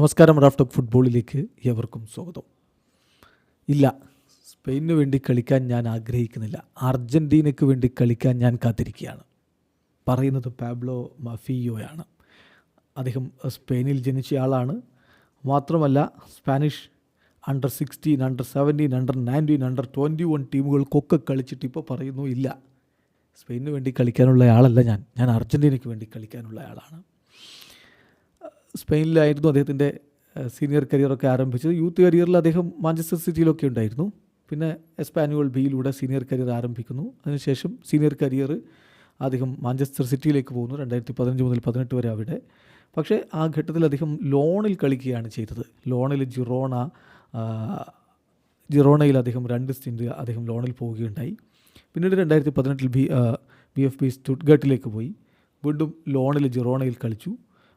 നമസ്കാരം റാഫ്റ്റോക്ക് ഫുട്ബോളിലേക്ക് ഏവർക്കും സ്വാഗതം. ഇല്ല സ്പെയിനു വേണ്ടി കളിക്കാൻ ഞാൻ ആഗ്രഹിക്കുന്നില്ല. അർജന്റീനയ്ക്ക് വേണ്ടി കളിക്കാൻ ഞാൻ കാത്തിരിക്കുകയാണ്. പറയുന്നത് പാബ്ലോ മഫിയോയാണ്. അദ്ദേഹം സ്പെയിനിൽ ജനിച്ച ആളാണ്. മാത്രമല്ല Spanish under sixteen under seventeen under nineteen under twenty one ടീമുകൾക്കൊക്കെ കളിച്ചിട്ട് ഇപ്പോൾ പറയുന്നു ഇല്ല. സ്പെയിനു വേണ്ടി കളിക്കാനുള്ള ആളല്ല ഞാൻ. ഞാൻ അർജന്റീനയ്ക്ക് വേണ്ടി കളിക്കാനുള്ള ആളാണ്. സ്പെയിനിലായിരുന്നു അദ്ദേഹത്തിന്റെ സീനിയർ കരിയറൊക്കെ ആരംഭിച്ചത്. യൂത്ത് കരിയറിൽ അദ്ദേഹം മാഞ്ചസ്റ്റർ സിറ്റിയിലൊക്കെ ഉണ്ടായിരുന്നു. പിന്നെ എസ്പാനുവൽ ബിയിലൂടെ സീനിയർ കരിയർ ആരംഭിക്കുന്നു. അതിനുശേഷം സീനിയർ കരിയർ അദ്ദേഹം മാഞ്ചസ്റ്റർ സിറ്റിയിലേക്ക് പോകുന്നു രണ്ടായിരത്തി പതിനഞ്ച് മുതൽ പതിനെട്ട് വരെ അവിടെ. പക്ഷേ ആ ഘട്ടത്തിൽ അദ്ദേഹം ലോണിൽ കളിക്കുകയാണ് ചെയ്തത്. ലോണിൽ ജിറോണ ജിറോണയിൽ അദ്ദേഹം രണ്ട് സ്റ്റിന്റ് അദ്ദേഹം ലോണിൽ പോവുകയുണ്ടായി. പിന്നീട് രണ്ടായിരത്തി പതിനെട്ടിൽ ബി ബി എഫ് ബി സ്റ്റുഡ്ഗട്ടിലേക്ക് പോയി. വീണ്ടും ലോണിൽ ജിറോണയിൽ കളിച്ചു.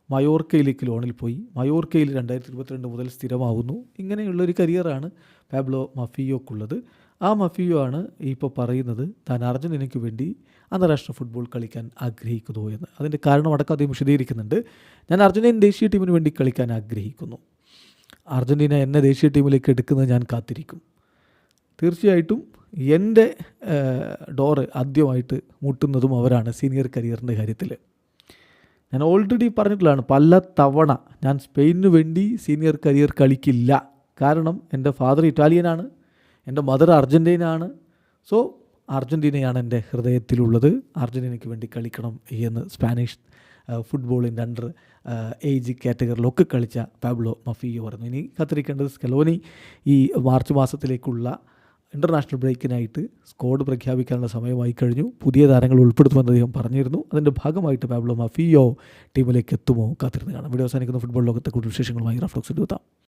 മയോർക്കയിലേക്ക് ലോണിൽ പോയി. മയോർക്കയിൽ രണ്ടായിരത്തി ഇരുപത്തിരണ്ട് മുതൽ സ്ഥിരമാകുന്നു ഇങ്ങനെയുള്ളൊരു കരിയറാണ് പാബ്ലോ മഫിയോക്കുള്ളത്. ആ മഫിയോ ആണ് ഇപ്പോൾ പറയുന്നത് താൻ അർജന്റീനയ്ക്ക് വേണ്ടി അന്താരാഷ്ട്ര ഫുട്ബോൾ കളിക്കാൻ ആഗ്രഹിക്കുന്നു എന്ന്. അതിന്റെ കാരണമടക്കം അദ്ദേഹം വിശദീകരിക്കുന്നുണ്ട്. ഞാൻ അർജന്റീൻ ദേശീയ ടീമിന് വേണ്ടി കളിക്കാൻ ആഗ്രഹിക്കുന്നു. അർജന്റീന എന്നെ ദേശീയ ടീമിലേക്ക് എടുക്കുന്നത് ഞാൻ കാത്തിരിക്കും. തീർച്ചയായിട്ടും എന്റെ ഡോറ് ആദ്യമായിട്ട് മുട്ടുന്നതും അവരാണ് സീനിയർ കരിയറിന്റെ കാര്യത്തിൽ. ഞാൻ ഓൾറെഡി പറഞ്ഞിട്ടുള്ളതാണ് പല തവണ ഞാൻ സ്പെയിനു വേണ്ടി സീനിയർ കരിയർ കളിക്കില്ല. കാരണം എന്റെ ഫാദർ ഇറ്റാലിയനാണ് എന്റെ മദർ അർജന്റീനാണ് സോ അർജന്റീനയാണ് എന്റെ ഹൃദയത്തിലുള്ളത്. അർജന്റീനയ്ക്ക് വേണ്ടി കളിക്കണം എന്ന് സ്പാനിഷ് ഫുട്ബോളിന്റെ അണ്ടർ ഏജ് കാറ്റഗറിയിലൊക്കെ കളിച്ച പാബ്ലോ മഫിയോ പറഞ്ഞു ഇനി കത്തിരിക്കേണ്ടത് സ്കലോനി ഈ മാർച്ച് മാസത്തിലേക്കുള്ള ഇന്റർനാഷണൽ ബ്രേക്കിനായിട്ട് സ്ക്വാഡ് പ്രഖ്യാപിക്കാനുള്ള സമയമായി കഴിഞ്ഞു പുതിയ താരങ്ങൾ ഉൾപ്പെടുത്തുമെന്ന് അദ്ദേഹം പറഞ്ഞിരുന്നു. അതിന്റെ ഭാഗമായിട്ട് പാബ്ലോ മഫിയോ ടീമിലേക്ക് എത്തുമോ കാത്തിരുന്ന് കാണാം. വീഡിയോ അവസാനിക്കുന്ന. ഫുട്ബോൾ ലോകത്തെ കൂടുതൽ വിശേഷങ്ങളുമായി റഫ്ലോക്സ് എടുത്താം